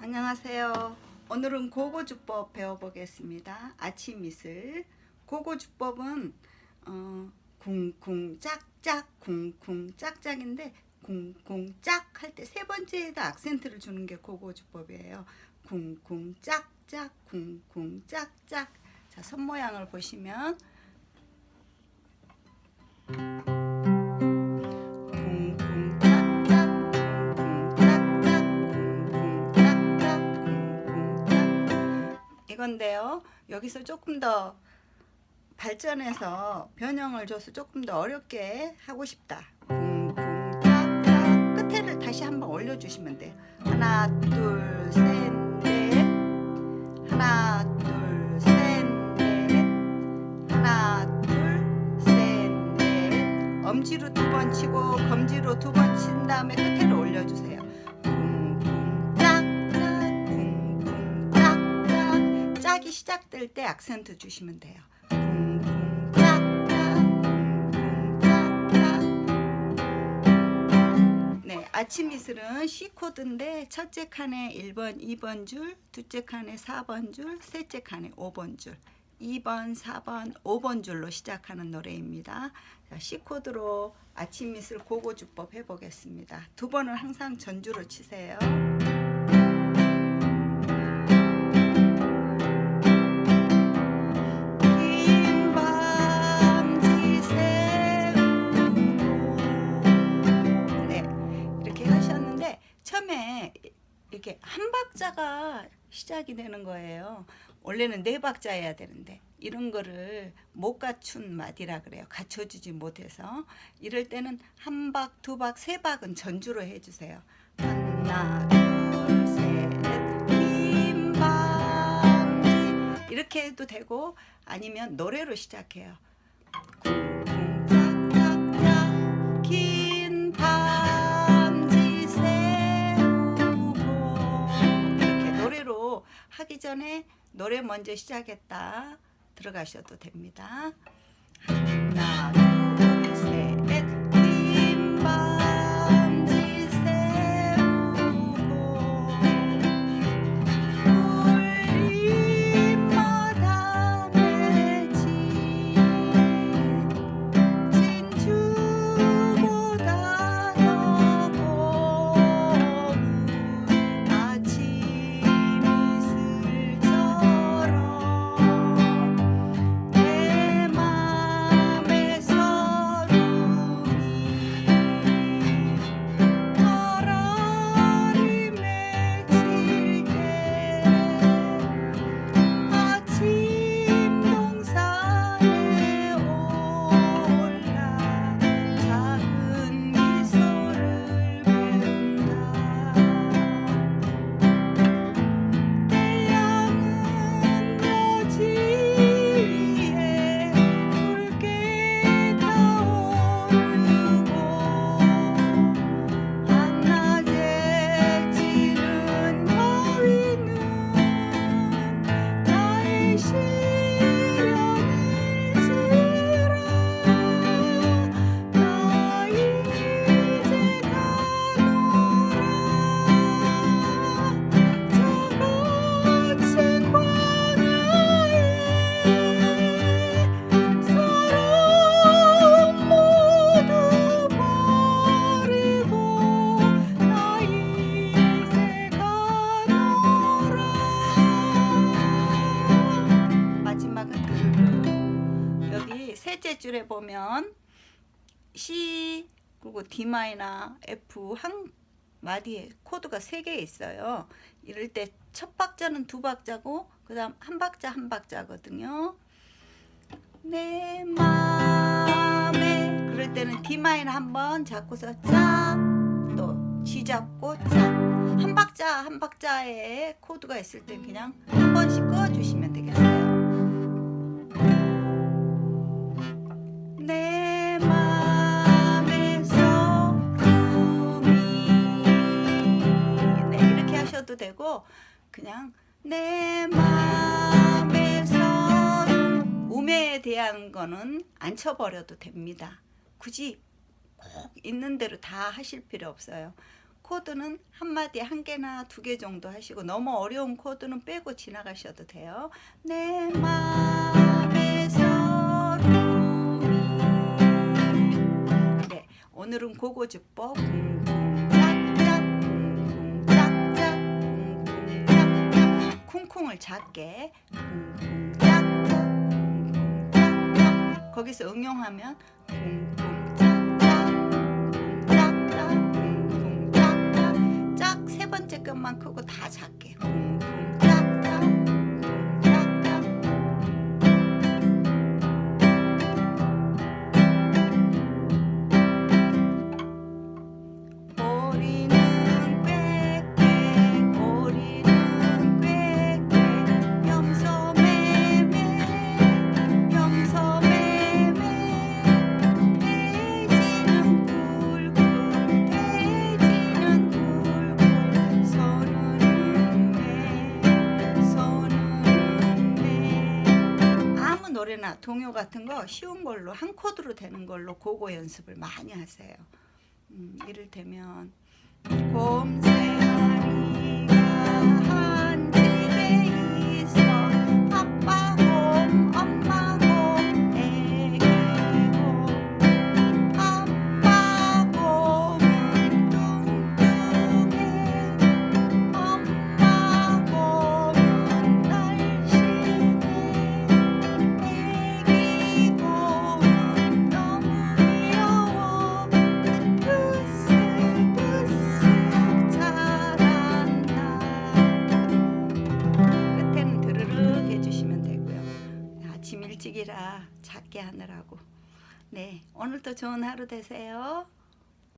안녕하세요. 오늘은 고고주법 배워보겠습니다. 아침 이슬. 고고주법은 어, 쿵쿵 짝짝 쿵쿵 짝짝인데 쿵쿵 짝 할 때 세 번째에다 악센트를 주는 게 고고주법이에요. 쿵쿵 짝짝 쿵쿵 짝짝. 자, 손 모양을 보시면 이건데요. 여기서 조금 더 발전해서 변형을 줘서 조금 더 어렵게 하고 싶다. 쿵쿵 짝짝 끝에를 다시 한번 올려주시면 돼요. 하나 둘셋넷 하나 둘셋넷 하나 둘셋넷 엄지로 두 번 치고 검지로 두 번 친 다음에 끝에를 올려주세요. 짝이 시작될 때 악센트 주시면 돼요. 네, 아침 이슬은 C 코드인데 첫째 칸에 1번, 2번 줄, 둘째 칸에 4번 줄, 셋째 칸에 5번 줄, 2번, 4번, 5번 줄로 시작하는 노래입니다. 자, C 코드로 아침 이슬 고고 주법 해보겠습니다. 두 번은 항상 전주로 치세요. 이렇게 한 박자가 시작이 되는 거예요. 원래는 네 박자여야 되는데 이런 거를 못 갖춘 마디라 그래요. 갖춰주지 못해서 이럴 때는 한 박, 두 박, 세 박은 전주로 해주세요. 하나, 둘, 셋, 긴 밤지 이렇게 해도 되고 아니면 노래로 시작해요. 전에 노래 먼저 시작했다 들어가셔도 됩니다. 하나 셋째 줄에 보면 C 그리고 D 마이너 F 한 마디에 코드가 세 개 있어요. 이럴 때 첫 박자는 두 박자고 그다음 한 박자 한 박자거든요. 내 맘에 그럴 때는 D 마이너 한번 잡고서 짝또 G 잡고 짝한 박자 한 박자에 코드가 있을 때 그냥 한 번씩 꺼 그냥 내 맘에서 음에 대한 거는 안 쳐버려도 됩니다. 굳이 꼭 있는 대로 다 하실 필요 없어요. 코드는 한 마디 한 개나 두 개 정도 하시고 너무 어려운 코드는 빼고 지나가셔도 돼요. 내 마음에서 네, 오늘은 고고주법 쿵쿵 쿵쿵을 작게. 쿵쿵짝짝 쿵쿵짝짝. 거기서 응용하면 쿵쿵 노래나 동요 같은 거 쉬운 걸로 한 코드로 되는 걸로 고고 연습을 많이 하세요. 음, 이를테면 곰새 하느라고. 네 오늘도 좋은 하루 되세요